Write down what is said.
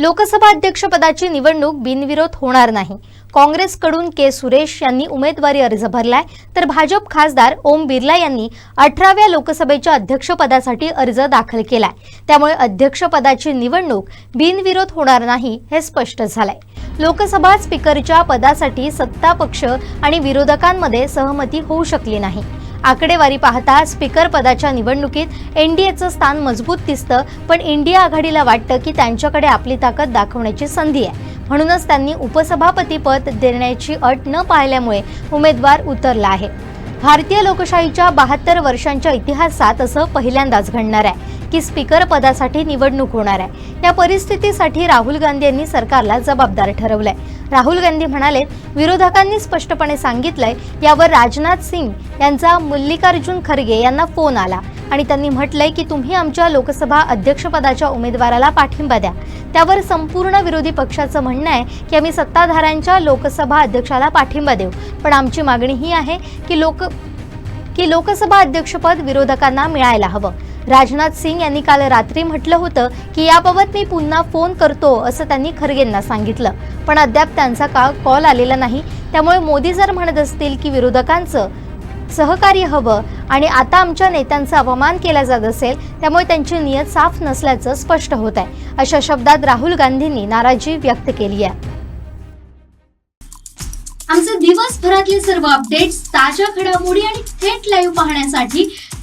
लोकसभा अध्यक्षपदाची निवडणूक बिनविरोध होणार नाही. काँग्रेसकडून के. सुरेश यांनी उमेदवारी अर्ज भरलाय तर भाजप खासदार ओम बिर्ला यांनी अठराव्या लोकसभेच्या अध्यक्षपदासाठी अर्ज दाखल केलाय. त्यामुळे अध्यक्षपदाची निवडणूक बिनविरोध होणार नाही हे स्पष्ट झालंय. लोकसभा स्पीकरच्या पदासाठी सत्ता पक्ष आणि विरोधकांमध्ये सहमती होऊ शकली नाही. आकडेवारी पाहता स्पीकर पदाच्या निवडणुकीत एनडीएचं स्थान मजबूत दिसतं पण इंडिया आघाडीला वाटतं की त्यांच्याकडे आपली ताकद दाखवण्याची संधी आहे. म्हणूनच त्यांनी उपसभापती पद देण्याची अट न पाळल्यामुळे उमेदवार उतरला आहे. भारतीय लोकशाहीच्या बहात्तर वर्षांच्या इतिहासात असं पहिल्यांदाच घडणार आहे. की स्पीकर पदासाठी निवडणूक होणार आहे. या परिस्थितीसाठी राहुल गांधी यांनी सरकारला जबाबदार ठरवलंय. राहुल गांधी म्हणाले विरोधकांनी स्पष्टपणे सांगितलंय यावर राजनाथ सिंग यांचा मल्लिकार्जुन खरगे यांना फोन आला. आणि त्यांनी म्हटलंय की तुम्ही आमच्या लोकसभा अध्यक्षपदाच्या उमेदवाराला पाठिंबा द्या. त्यावर संपूर्ण विरोधी पक्षाचं म्हणणं आहे की आम्ही सत्ताधाऱ्यांच्या लोकसभा अध्यक्षाला पाठिंबा देऊ. पण आमची मागणी ही आहे की लोक की लोकसभा अध्यक्षपद विरोधकांना मिळायला हवं. राजनाथ सिंग यांनी काल रात्री म्हटलं होतं की याबाबत मी पुन्हा फोन करतो असं त्यांनी खरगेंना सांगितलं. पण अद्याप त्यांचा का कॉल आलेला नाही. त्यामुळे मोदी जर म्हणत असतील की विरोधकांचं सहकार्य हवं आणि आता आमच्या नेत्यांचा अपमान केला जात असेल त्यामुळे त्यांची नियत साफ नसल्याचं स्पष्ट होत आहे. अशा शब्दात राहुल गांधींनी नाराजी व्यक्त केली आहे. आमचे दिवसभरातले सर्व अपडेट्स ताज्या घडामोडी आणि थेट लाईव्ह पाहण्यासाठी